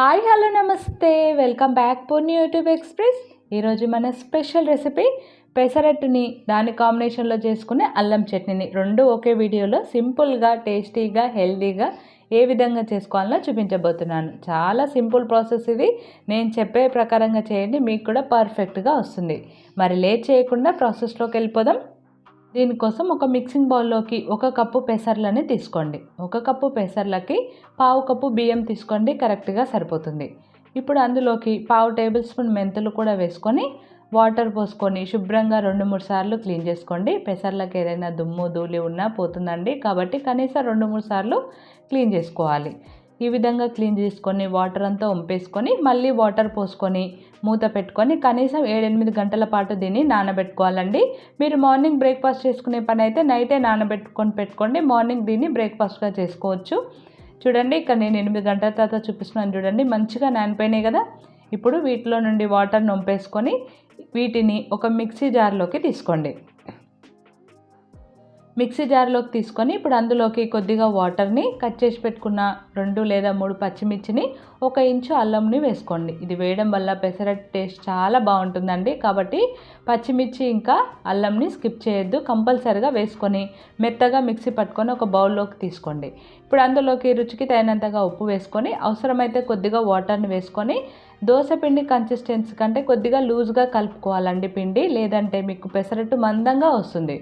Hi hello నమస్తే. Welcome back Poorni YouTube express. ఈరోజు మన స్పెషల్ రెసిపీ పెసరట్టుని దాని కాంబినేషన్లో చేసుకునే అల్లం చట్నీని. రెండు ఒకే వీడియోలో సింపుల్గా టేస్టీగా హెల్తీగా ఏ విధంగా చేసుకోవాలో చూపించబోతున్నాను. చాలా సింపుల్ ప్రాసెస్ ఇది. నేను చెప్పే ప్రకారంగా చేయండి మీకు కూడా పర్ఫెక్ట్గా వస్తుంది. మరి లేట్ చేయకుండా ప్రాసెస్లోకి వెళ్ళిపోదాం. దీనికోసం ఒక మిక్సింగ్ బౌల్లోకి ఒక కప్పు పెసర్లని తీసుకోండి. ఒక కప్పు పెసర్లకి పావు కప్పు బియ్యం తీసుకోండి కరెక్ట్గా సరిపోతుంది. ఇప్పుడు అందులోకి పావు టేబుల్ స్పూన్ మెంతులు కూడా వేసుకొని వాటర్ పోసుకొని శుభ్రంగా రెండు మూడు సార్లు క్లీన్ చేసుకోండి. పెసర్లకు ఏదైనా దుమ్ము ధూళి ఉన్నా పోతుందండి కాబట్టి కనీసం రెండు మూడు సార్లు క్లీన్ చేసుకోవాలి. ఈ విధంగా క్లీన్ చేసుకొని వాటర్ అంతా వంపేసుకొని మళ్ళీ వాటర్ పోసుకొని మూత పెట్టుకొని కనీసం ఏడెనిమిది గంటల పాటు దీన్ని నానబెట్టుకోవాలండి. మీరు మార్నింగ్ బ్రేక్ఫాస్ట్ చేసుకునే పని అయితే నైటే నానబెట్టుకొని పెట్టుకోండి. మార్నింగ్ దీన్ని బ్రేక్ఫాస్ట్గా చేసుకోవచ్చు. చూడండి ఇక్కడ నేను ఎనిమిది గంటల తర్వాత చూపిస్తున్నాను చూడండి మంచిగా నానిపోయినాయి కదా. ఇప్పుడు వీటిలో నుండి వాటర్ నొంపేసుకొని వీటిని ఒక మిక్సీ జార్లోకి తీసుకోండి. మిక్సీ జార్లోకి తీసుకొని ఇప్పుడు అందులోకి కొద్దిగా వాటర్ని కట్ చేసి పెట్టుకున్న రెండు లేదా మూడు పచ్చిమిర్చిని ఒక ఇంచు అల్లంని వేసుకోండి. ఇది వేయడం వల్ల పెసరట్ టేస్ట్ చాలా బాగుంటుందండి. కాబట్టి పచ్చిమిర్చి ఇంకా అల్లంని స్కిప్ చేయొద్దు. కంపల్సరిగా వేసుకొని మెత్తగా మిక్సీ పట్టుకొని ఒక బౌల్లోకి తీసుకోండి. ఇప్పుడు అందులోకి రుచికి తగినంతగా ఉప్పు వేసుకొని అవసరమైతే కొద్దిగా వాటర్ని వేసుకొని దోశ పిండి కన్సిస్టెన్సీ కంటే కొద్దిగా లూజ్గా కలుపుకోవాలండి పిండి. లేదంటే మీకు పెసరట్టు మందంగా వస్తుంది.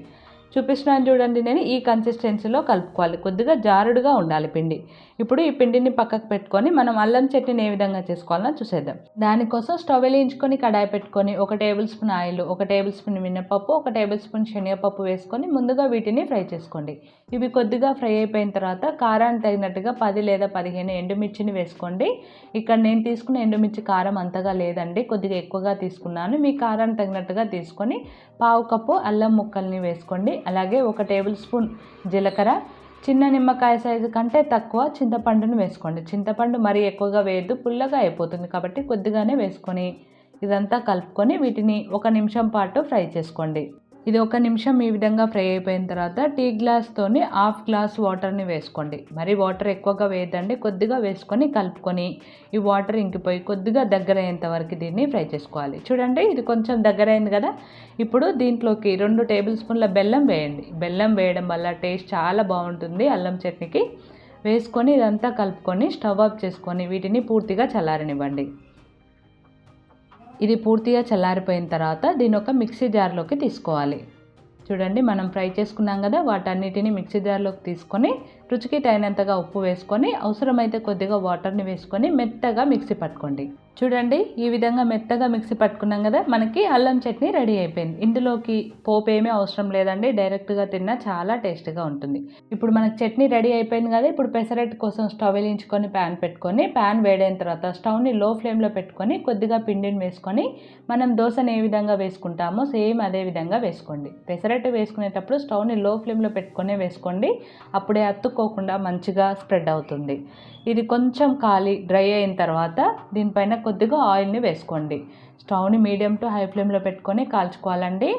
చూపిస్తున్నాను చూడండి నేను ఈ కన్సిస్టెన్సీలో కలుపుకోవాలి. కొద్దిగా జారుడుగా ఉండాలి పిండి. ఇప్పుడు ఈ పిండిని పక్కకు పెట్టుకొని మనం అల్లం చట్నీని ఏ విధంగా చేసుకోవాలో చూసేద్దాం. దానికోసం స్టవ్ వెలిగించుకొని కడాయి పెట్టుకొని ఒక టేబుల్ స్పూన్ ఆయిల్ ఒక టేబుల్ స్పూన్ మినపప్పు ఒక టేబుల్ స్పూన్ శనగపప్పు వేసుకొని ముందుగా వీటిని ఫ్రై చేసుకోండి. ఇవి కొద్దిగా ఫ్రై అయిపోయిన తర్వాత కారానికి తగినట్టుగా పది లేదా పదిహేను ఎండుమిర్చిని వేసుకోండి. ఇక్కడ నేను తీసుకున్న ఎండుమిర్చి కారం అంతగా లేదండి కొద్దిగా ఎక్కువగా తీసుకున్నాను. మీ కారాన్ని తగినట్టుగా తీసుకొని పావు కప్పు అల్లం ముక్కల్ని వేసుకోండి. అలాగే ఒక టేబుల్ స్పూన్ జీలకర్ర. చిన్న నిమ్మకాయ సైజు కంటే తక్కువ చింతపండును వేసుకోండి. చింతపండు మరీ ఎక్కువగా వేయద్దు పుల్లగా అయిపోతుంది కాబట్టి కొద్దిగానే వేసుకొని ఇదంతా కలుపుకొని వీటిని ఒక నిమిషం పాటు ఫ్రై చేసుకోండి. ఇది ఒక నిమిషం ఈ విధంగా ఫ్రై అయిపోయిన తర్వాత టీ గ్లాస్తోని హాఫ్ గ్లాస్ వాటర్ని వేసుకోండి. మరి వాటర్ ఎక్కువగా వేయద్దండి కొద్దిగా వేసుకొని కలుపుకొని ఈ వాటర్ ఇంకిపోయి కొద్దిగా దగ్గర అయ్యేంత వరకు దీన్ని ఫ్రై చేసుకోవాలి. చూడండి ఇది కొంచెం దగ్గర అయింది కదా? ఇప్పుడు దీంట్లోకి రెండు టేబుల్ స్పూన్ల బెల్లం వేయండి. బెల్లం వేయడం వల్ల టేస్ట్ చాలా బాగుంటుంది అల్లం చట్నీకి. వేసుకొని ఇదంతా కలుపుకొని స్టవ్ ఆఫ్ చేసుకొని వీటిని పూర్తిగా చల్లారనివ్వండి. ఇది పూర్తిగా చల్లారిపోయిన తర్వాత దీని ఒక మిక్సీ జార్లోకి తీసుకోవాలి. చూడండి మనం ఫ్రై చేసుకున్నాం కదా వాటన్నిటిని మిక్సీ జార్లోకి తీసుకొని రుచికి తగినంతగా ఉప్పు వేసుకొని అవసరమైతే కొద్దిగా వాటర్ని వేసుకొని మెత్తగా మిక్సీ పట్టుకోండి. చూడండి ఈ విధంగా మెత్తగా మిక్సీ పట్టుకున్నాం కదా మనకి అల్లం చట్నీ రెడీ అయిపోయింది. ఇందులోకి పోపు ఏమీ అవసరం లేదండి డైరెక్ట్గా తిన్నా చాలా టేస్ట్గా ఉంటుంది. ఇప్పుడు మనకి చట్నీ రెడీ అయిపోయింది కదా ఇప్పుడు పెసరట్టు కోసం స్టవ్ వెలించుకొని ప్యాన్ పెట్టుకొని ప్యాన్ వేడైన తర్వాత స్టవ్ని లో ఫ్లేమ్లో పెట్టుకొని కొద్దిగా పిండిని వేసుకొని మనం దోశను ఏ విధంగా వేసుకుంటామో సేమ్ అదే విధంగా వేసుకోండి. పెసరట్టు వేసుకునేటప్పుడు స్టవ్ని లో ఫ్లేమ్లో పెట్టుకొని వేసుకోండి అప్పుడే అత్తుకోకుండా మంచిగా స్ప్రెడ్ అవుతుంది. ఇది కొంచెం కాలి డ్రై అయిన తర్వాత దీనిపైన కొద్దిగా ఆయిల్ని వేసుకోండి. స్టవ్ని మీడియం టు హై ఫ్లేమ్లో పెట్టుకొని కాల్చుకోవాలండి.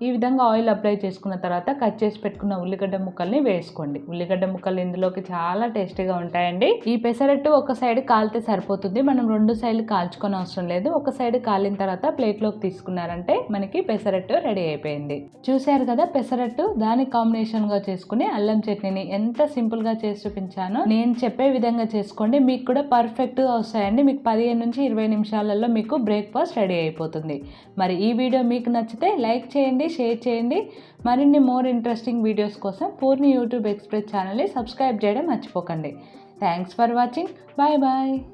ఈ విధంగా ఆయిల్ అప్లై చేసుకున్న తర్వాత కట్ చేసి పెట్టుకున్న ఉల్లిగడ్డ ముక్కల్ని వేసుకోండి. ఉల్లిగడ్డ ముక్కలు ఇందులోకి చాలా టేస్టీగా ఉంటాయండి. ఈ పెసరట్టు ఒక సైడ్ కాలితే సరిపోతుంది. మనం రెండు సైడ్లు కాల్చుకొని అవసరం లేదు. ఒక సైడ్ కాలిన తర్వాత ప్లేట్లోకి తీసుకున్నారంటే మనకి పెసరట్టు రెడీ అయిపోయింది. చూశారు కదా పెసరట్టు? దాని కాంబినేషన్గా చేసుకుని అల్లం చట్నీని ఎంత సింపుల్గా చేసి చూపించానో నేను చెప్పే విధంగా చేసుకోండి. మీకు కూడా పర్ఫెక్ట్గా వస్తాయండి. మీకు పదిహేను నుంచి ఇరవై నిమిషాలలో మీకు బ్రేక్ఫాస్ట్ రెడీ అయిపోతుంది. మరి ఈ వీడియో మీకు నచ్చితే లైక్ చేయండి. చేయండి షేర్ చేయండి. మరిన్ని మోర్ ఇంట్రెస్టింగ్ వీడియోస్ కోసం పూర్ణి యూట్యూబ్ ఎక్స్ప్రెస్ ఛానల్ని సబ్స్క్రైబ్ చేయడం మర్చిపోకండి. Thanks for watching. Bye bye.